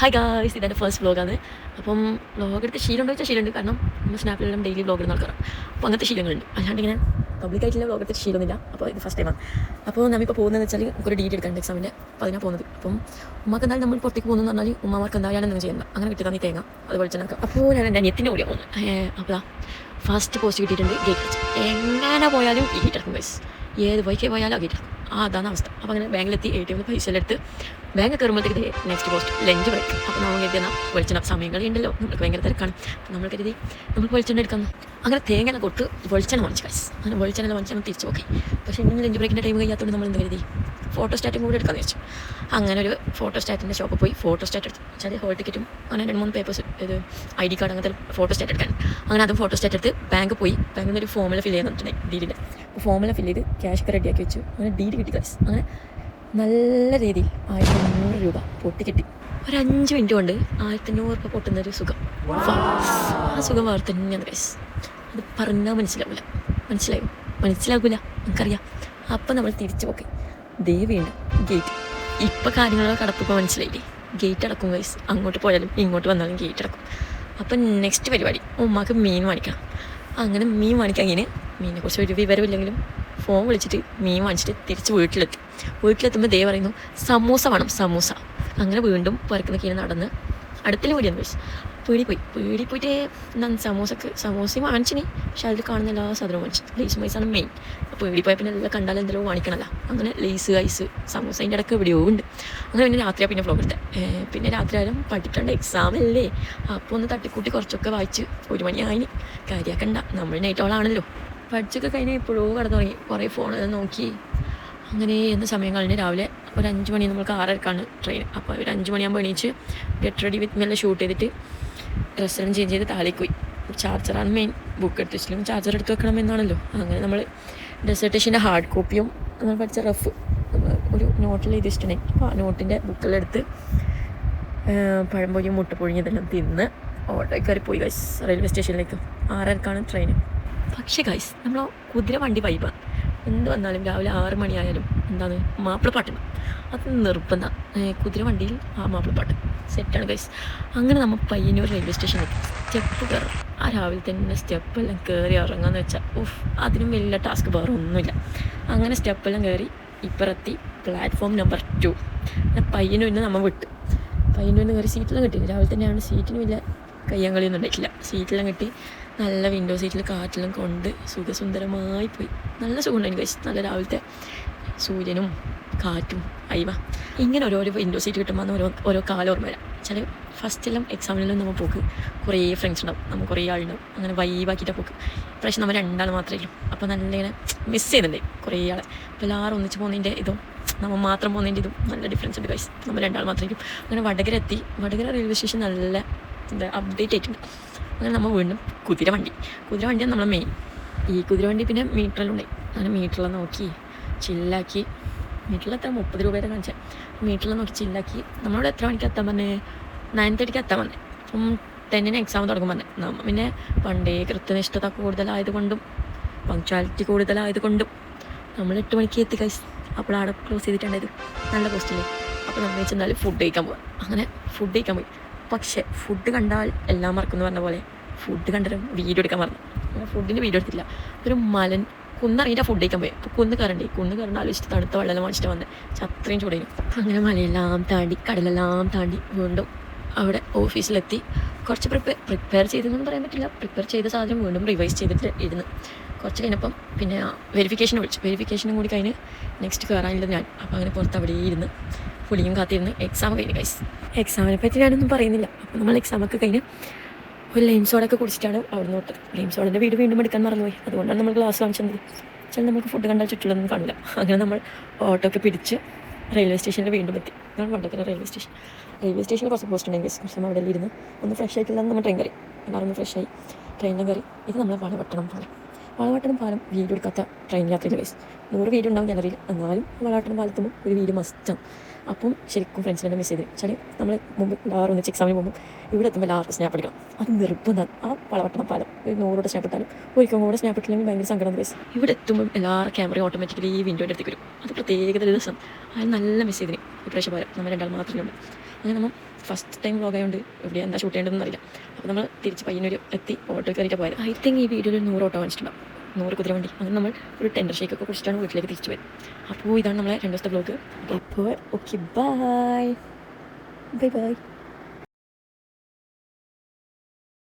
Hi guys ഇതെന്റെ first വ്ലോഗാണ് അപ്പം വ്ലോഗ് എടുത്ത് ശീലമുണ്ടോ വെച്ചാൽ ശീലമുണ്ട്. കാരണം നമ്മൾ സ്നാപ്പിലെല്ലാം ഡെയിലി വ്ലോഗ് ഇടുന്ന ആൾക്കാരാണ്. അപ്പോൾ അങ്ങനത്തെ ശീലങ്ങളുണ്ട്. അല്ലാണ്ട് ഇങ്ങനെ പബ്ലിക്കായിട്ടുള്ള വ്ലോഗ് എടുത്തിട്ട് ശീലമൊന്നുമില്ല. അപ്പോൾ ഇത് ഫസ്റ്റ് ടൈമാണ് അപ്പോൾ നമ്മളിപ്പോൾ പോകുന്നതെന്ന് വെച്ചാൽ നമുക്കൊരു ഡീറ്റ് എടുക്കാണ്ട് എക്സാമിന്റെ അപ്പോൾ അതിനാണ് പോകുന്നത്. അപ്പം ഉമ്മക്ക് എന്തായാലും നമ്മൾ പുറത്തേക്ക് പോകുന്നു പറഞ്ഞാൽ ഉമ്മമാർക്ക് എന്തായാലും എന്തെങ്കിലും ചെയ്യുന്നത് അങ്ങനെ കിട്ടിയതാണ് ഈ തേങ്ങ. അതുപോലെ തന്നെ അപ്പോൾ ഞാൻ എന്റെ അനിയത്തിന്റെ കൂടെ പോകുന്നത്. അപ്പോൾ ഫസ്റ്റ് പോസ്റ്റ് കിട്ടിയിട്ടുണ്ട് ഗേറ്റ് എങ്ങനെ പോയാലും ഈ ഗേറ്റ് ഇറക്കും ഏത് ബൈക്കിൽ പോയാലും ആ ഗേറ്റ് ഇറക്കും. ആ അതാണ് അവസ്ഥ. അപ്പോൾ അങ്ങനെ ബാങ്കിലെത്തി എ ടി എമ്മിൽ പൈസ എടുത്ത് ബാങ്ക് കയറുമ്പോഴത്തേക്ക് നെക്സ്റ്റ് പോസ്റ്റ് ലഞ്ച് ബ്രേക്ക് അപ്പോൾ നമ്മൾ കരുതിയെന്നാൽ വെളിച്ചെണ്ണ സമയങ്ങളി ഉണ്ടല്ലോ നമുക്ക് ഭയങ്കര തിരക്കാണ്. അപ്പോൾ നമ്മൾ കരുതി നമ്മൾ വെളിച്ചെണ്ണ എടുക്കാം അങ്ങനെ തേങ്ങ കൊട്ട് വെളിച്ചെണ്ണ വാങ്ങിച്ച് കാശ് അങ്ങനെ വെളിച്ചെണ്ണ വാങ്ങിച്ചാൽ തിരിച്ചു നോക്കി പക്ഷേ ഇന്നും ലഞ്ച് ബ്രേക്കിന്റെ ടൈം കഴിയാത്തതുകൊണ്ട് നമ്മൾ എന്ത് കരുതി ഫോട്ടോ സ്റ്റാറ്റും കൂടി എടുക്കാമെന്ന് വെച്ചു അങ്ങനെ ഒരു ഫോട്ടോ സ്റ്റാറ്റിന്റെ ഷോപ്പിൽ പോയി ഫോട്ടോ സ്റ്റാറ്റ് എടുത്തു. വെച്ചാൽ ഹോൾ ടിക്കറ്റും അങ്ങനെ രണ്ട് മൂന്ന് പേപ്പേഴ്സ് ഇത് ഐ ഡി കാർഡ് അങ്ങനത്തെ ഫോട്ടോ സ്റ്റാറ്റ് എടുക്കാൻ. അങ്ങനെ അതും ഫോട്ടോ സ്റ്റാറ്റ് എടുത്ത് ബാങ്ക് പോയി. ബാങ്കിൽ നിന്ന് ഒരു ഫോമിൽ ഫില്ല് ചെയ്യുന്നുണ്ടെങ്കിൽ ഡീഡിന്റെ ഫോമിൽ ഫില്ല് ചെയ്ത് ക്യാഷ് റെഡിയാക്കി വെച്ചു. അങ്ങനെ ഡീഡ് കിട്ടി കാശ് അങ്ങനെ നല്ല രീതിയിൽ ആയിരത്തി അഞ്ഞൂറ് രൂപ പൊട്ടി കിട്ടി. ഒരു അഞ്ച് മിനിറ്റ് കൊണ്ട് ആയിരത്തി അഞ്ഞൂറ് രൂപ പൊട്ടുന്ന ഒരു സുഖം. ആ സുഖം വേറെ തന്നെയാണ് ഗൈസ് അത് പറഞ്ഞാൽ മനസ്സിലാവില്ല മനസ്സിലായോ? മനസ്സിലാകില്ല നമുക്കറിയാം. അപ്പം നമ്മൾ തിരിച്ചു പോക്കി. ദേവിയുണ്ട് ഗേറ്റ് ഇപ്പം കാര്യങ്ങളൊക്കെ കടപ്പിപ്പോൾ മനസ്സിലായില്ലേ? ഗേറ്റ് അടക്കും ഗൈസ് അങ്ങോട്ട് പോയാലും ഇങ്ങോട്ട് വന്നാലും ഗേറ്റ് അടക്കും. അപ്പം നെക്സ്റ്റ് പരിപാടി. ഉമ്മാക്ക് മീൻ വാങ്ങിക്കണം. അങ്ങനെ മീൻ വാങ്ങിക്കാൻ ഇങ്ങനെ മീനിനെ കുറിച്ച് ഒരു വിവരമില്ലെങ്കിലും ഫോൺ വിളിച്ചിട്ട് മീൻ വാങ്ങിച്ചിട്ട് തിരിച്ച് വീട്ടിലെത്തി. വീട്ടിലെത്തുമ്പോൾ ദേ പറയുന്നു സമൂസ വേണം സമൂസ. അങ്ങനെ വീണ്ടും പുറക്കുന്ന കീഴിൽ നടന്ന് അടുത്തിൽ വീടിയെന്ന് ചോദിച്ചു പീടി പോയി പീടി പോയിട്ട് എന്താ സമൂസക്ക്? സമൂസയും വാങ്ങിച്ചിനി. പക്ഷെ അതിൽ കാണുന്ന എല്ലാ സാധനവും വാങ്ങിച്ചു. ലേസ് മൈസാണ് മെയിൻ അപ്പോൾ പോയ പിന്നെ എല്ലാം കണ്ടാലും എന്തെങ്കിലും വാങ്ങിക്കണമല്ലോ അങ്ങനെ ലേസ് ഐസ് സമൂസ അതിന്റെ ഇടയ്ക്ക് എവിടെയോ ഉണ്ട്. അങ്ങനെ പിന്നെ രാത്രിയാണ് പിന്നെ ഫ്ലോഗ് എടുത്തത് പിന്നെ രാത്രി ആയാലും പഠിക്കേണ്ട എക്സാം അല്ലേ? അപ്പോൾ ഒന്ന് തട്ടിക്കൂട്ടി കുറച്ചൊക്കെ വായിച്ച് ഒരു മണിയായി കാര്യമാക്കണ്ട നമ്മൾ നൈറ്റോളാണല്ലോ പഠിച്ചൊക്കെ കഴിഞ്ഞ് ഇപ്പോഴോ കടന്നു തുടങ്ങി കുറേ ഫോൺ നോക്കി. അങ്ങനെ എന്ന സമയം കഴിഞ്ഞ് രാവിലെ ഒരു അഞ്ച് മണി നമ്മൾക്ക് ആറരക്കാണ് ട്രെയിൻ അപ്പോൾ ഒരു അഞ്ച് മണിയാകുമ്പോൾ എണീച്ച് ഗെറ്റ് റെഡി വിത്ത് മെല്ലെ ഷൂട്ട് ചെയ്തിട്ട് ഡ്രസ്സെല്ലാം ചേഞ്ച് ചെയ്ത് താഴേക്ക് പോയി. ചാർജറാണ് മെയിൻ ബുക്ക് എടുത്ത് വെച്ചാലും ചാർജർ എടുത്ത് വെക്കണം എന്നാണല്ലോ. അങ്ങനെ നമ്മൾ ഡെസർട്ടേഷന്റെ ഹാർഡ് കോപ്പിയും നമ്മൾ പഠിച്ച റഫ് ഒരു നോട്ടിൽ എഴുതി വെച്ചിട്ടുണ്ടെങ്കിൽ അപ്പോൾ ആ നോട്ടിന്റെ ബുക്കെല്ലാം എടുത്ത് പഴംപൊരിയും ഇതെല്ലാം തിന്ന് ഓട്ടോ കയറി പോയി റെയിൽവേ സ്റ്റേഷനിലേക്ക് ആറരക്കാണ് ട്രെയിൻ പക്ഷേ ഗൈസ് നമ്മൾ കുതിര വണ്ടി വൈബാണ് എന്ത് വന്നാലും രാവിലെ ആറ് മണിയായാലും എന്താണ് മാപ്പിളപ്പാട്ടുണ്ട് അത് നിർബന്ധം. കുതിര വണ്ടിയിൽ ആ മാപ്പിളപ്പാട്ട് സെറ്റാണ് ഗൈസ് അങ്ങനെ നമ്മൾ പയ്യന്നൂർ റെയിൽവേ സ്റ്റേഷനിലേക്ക് സ്റ്റെപ്പ് കയറും ആ രാവിലെ തന്നെ സ്റ്റെപ്പെല്ലാം കയറി ഇറങ്ങാന്ന് വെച്ചാൽ ഉഫ് അതിനും വലിയ ടാസ്ക് വേറെ ഒന്നുമില്ല. അങ്ങനെ സ്റ്റെപ്പെല്ലാം കയറി ഇപ്പുറത്തി പ്ലാറ്റ്ഫോം നമ്പർ ടു പയ്യന്നൂരിന് നമ്മൾ വിട്ടു. പയ്യന്നൂരിന് കയറി സീറ്റൊന്നും കിട്ടിയില്ല. രാവിലെ തന്നെയാണ് സീറ്റിനും വലിയ കയ്യങ്കളിയൊന്നും ഉണ്ടായിട്ടില്ല സീറ്റെല്ലാം കിട്ടി നല്ല വിൻഡോ സീറ്റിൽ കാറ്റെല്ലാം കൊണ്ട് സുഖസുന്ദരമായി പോയി. നല്ല സുഖമുണ്ടായിരുന്നു കഴിച്ചു നല്ല രാവിലത്തെ സൂര്യനും കാറ്റും അയവ. ഇങ്ങനെ ഓരോരോ വിൻഡോ സീറ്റ് കിട്ടുമ്പോൾ ഓരോ ഓരോ കാലം ഓർമ്മ വരാം. ചില ഫസ്റ്റിലും എക്സാമിനെല്ലാം നമ്മൾ പോക്ക്. കുറേ ഫ്രണ്ട്സ് ഉണ്ടാവും. നമ്മൾ കുറേ ആളുണ്ടാവും. അങ്ങനെ വൈബാക്കിയിട്ടാണ് പോക്ക്. ഇപ്രാവശ്യം നമ്മൾ രണ്ടാൾ മാത്രമേ ഉള്ളൂ. അപ്പോൾ നല്ല ഇങ്ങനെ മിസ് ചെയ്യുന്നുണ്ട് കുറേ ആളെ. അപ്പോൾ എല്ലാവരും ഒന്നിച്ച് പോകുന്നതിന്റെ ഇതും നമ്മൾ മാത്രം പോകുന്നതിന്റെ ഇതും നല്ല ഡിഫറൻസ് ഉണ്ട് കഴിച്ചു നമ്മൾ രണ്ടാൾ മാത്രമേ ഉള്ളൂ. അങ്ങനെ വടകര എത്തി. വടകര റെയിൽവേ സ്റ്റേഷൻ നല്ല എന്താ അപ്ഡേറ്റ് ആയിട്ടുണ്ട്. അങ്ങനെ നമ്മൾ വീണ്ടും കുതിര വണ്ടി. കുതിര വണ്ടിയാണ് നമ്മളെ മെയിൻ ഈ കുതിര വണ്ടി പിന്നെ മീറ്ററിലുണ്ടായി അങ്ങനെ മീറ്ററിൽ നോക്കി ചില്ലാക്കി മീറ്ററിൽ എത്ര മുപ്പത് രൂപയുടെ കാണിച്ചാൽ മീറ്ററിൽ നോക്കി ചില്ലാക്കി നമ്മളോട് എത്ര മണിക്ക് എത്താൻ പറഞ്ഞേ? നയൻ തേർട്ടിക്ക് എത്താൻ പറഞ്ഞേ. അപ്പം ടെന്നിന് എക്സാം തുടങ്ങും പറഞ്ഞേ. പിന്നെ പണ്ടേ കൃത്യനിഷ്ഠത കൂടുതലായതുകൊണ്ടും പങ്ക്ച്വാലിറ്റി കൂടുതലായതുകൊണ്ടും നമ്മൾ എട്ട് മണിക്ക് എത്തി കഴിച്ച് അപ്പോൾ അവിടെ ക്ലോസ് ചെയ്തിട്ടുണ്ടായത് നല്ല പോസ്റ്റില്ലേ അപ്പോൾ നമ്മൾ വെച്ചെന്നാൽ ഫുഡ് കഴിക്കാൻ പോകാം അങ്ങനെ ഫുഡ് കഴിക്കാൻ പോയി. പക്ഷേ ഫുഡ് കണ്ടാൽ എല്ലാം മറക്കുന്നു പറഞ്ഞ പോലെ ഫുഡ് കണ്ടിട്ട് വീഡിയോ എടുക്കാൻ പറഞ്ഞു അങ്ങനെ ഫുഡിന്റെ വീഡിയോ എടുത്തില്ല ഒരു മലൻ കുന്നറിയിട്ട് ഫുഡ് കഴിക്കാൻ പോയി. അപ്പോൾ കുന്ന് കയറണ്ടേ? കുന്ന് കയറേണ്ട ആലോചിച്ചിട്ട് തണുത്ത വെള്ളം വാങ്ങിച്ചിട്ട് പക്ഷെ അത്രയും ചൂടേനും അങ്ങനെ മലയെല്ലാം താണ്ടി കടലെല്ലാം താണ്ടി വീണ്ടും അവിടെ ഓഫീസിലെത്തി. കുറച്ച് പ്രിപ്പയർ പ്രിപ്പയർ ചെയ്തെന്നൊന്നും പറയാൻ പറ്റില്ല. പ്രിപ്പയർ ചെയ്ത സാധനം വീണ്ടും റിവൈസ് ചെയ്തിട്ട് ഇരുന്ന്. കുറച്ച് കഴിഞ്ഞപ്പം പിന്നെ വെരിഫിക്കേഷൻ വിളിച്ചു. വെരിഫിക്കേഷനും കൂടി കഴിഞ്ഞ് നെക്സ്റ്റ് കയറാനില്ല ഞാൻ. അപ്പോൾ അങ്ങനെ പുറത്ത് അവിടെ ഇരുന്ന് പുളിയും കാത്തിരുന്ന് എക്സാം കഴിഞ്ഞ് കൈസ് എക്സാമിനെ പറ്റി ഞാനൊന്നും പറയുന്നില്ല. അപ്പോൾ നമ്മൾ എക്സാമൊക്കെ കഴിഞ്ഞ് ഒരു ലൈം സോഡൊക്കെ കുടിച്ചിട്ടാണ് അവിടെ നിന്ന് വിട്ടത്. ലൈം സോഡിന്റെ വീട് വീണ്ടും എടുക്കാൻ മറന്നുപോയി. അതുകൊണ്ടാണ് നമ്മൾ ഗ്ലാസ് വാങ്ങിച്ചത്. ചില നമുക്ക് ഫുഡ് കണ്ടാൽ ചുറ്റുള്ളതൊന്നും കാണില്ല. അങ്ങനെ നമ്മൾ ഓട്ടോ ഒക്കെ പിടിച്ച് റെയിൽവേ സ്റ്റേഷനിൽ വീണ്ടും എത്തി. ഞാൻ വണ്ടക്കര റെയിൽവേ സ്റ്റേഷൻ റെയിൽവേ സ്റ്റേഷനിൽ കുറച്ച് പോസ്റ്റ് ഉണ്ടെങ്കിൽ കുറച്ച് നമ്മൾ അവിടെ ഇരുന്ന് ഒന്ന് ഫ്രഷ് ആയിട്ടില്ല നമ്മൾ ട്രെയിൻ കയറി. എല്ലാവരും ഒന്ന് ഫ്രഷ് ആയി. ട്രെയിനിലും കയറി. ഇത് നമ്മൾ വളവട്ടണം പാലം വളവട്ടണം പാലം വീഡിയോ എടുക്കാത്ത ട്രെയിൻ യാത്രയിൽ ഗൈസ് നൂറ് വീഡിയോ ഉണ്ടാവും ഗാലറിയിൽ എന്നാലും വളവാട്ടണം പാലത്തുമ്പോൾ ഒരു വീഡിയോ മസ്റ്റാണ് അപ്പം ശരിക്കും ഫ്രണ്ട്സിനെ മെസ്സേജ് വെച്ചാൽ നമ്മൾ മുമ്പ് എല്ലാവരും ഒന്നിച്ച് എക്സാമിന് പോകുമ്പോൾ ഇവിടെ എത്തുമ്പോൾ എല്ലാവർക്കും സ്നാപ്പ് എടുക്കണം അത് നിർബന്ധം ആ വളവട്ടണം പാലം ഒരു നൂറോടെ സ്നാപ്പ് ഇട്ടാലും ഒരിക്കലും കൂടെ സ്നാപ്പ് ഇട്ടില്ലെങ്കിൽ ഭയങ്കര സങ്കടം വേസ് ഇവിടെ എത്തുമ്പോൾ എല്ലാ ക്യാമറയും ഓട്ടോമാറ്റിക്കലി ഈ വിൻഡോന്റെ അടുത്തേക്ക് വരും. അത് പ്രത്യേകത ദിവസം. അത് നല്ല മിസ് ചെയ്തിന് ഈ പ്രാവശ്യം പോരാ നമ്മൾ രണ്ടാൾ മാത്രമേ ഉള്ളൂ അങ്ങനെ നമ്മൾ ഫസ്റ്റ് ടൈം വ്ളോഗായതുകൊണ്ട് എവിടെ എന്താ ഷൂട്ട് ചെയ്യേണ്ടതെന്ന് അറിയില്ല. അപ്പോൾ നമ്മൾ തിരിച്ച് പയ്യന്നൂർ എത്തി ഓട്ടോ കയറിയിട്ട് പോയത്. ഐ തിങ്ക് ഈ വീഡിയോയിൽ നൂറ് ഓട്ടോ വാങ്ങിച്ചിട്ടുണ്ടാവും നൂറ് കുതിര വണ്ടി. അങ്ങനെ നമ്മൾ ഒരു ടെൻഡർ ഷേക്കൊക്കെ കുടിച്ചിട്ടാണ് വീട്ടിലേക്ക് തിരിച്ചു പോയത്. അപ്പോൾ ഇതാണ് നമ്മളെ രണ്ട് ദിവസത്തെ ബ്ലോഗ് അപ്പോൾ ഓക്കെ ബൈ ബൈ ബൈ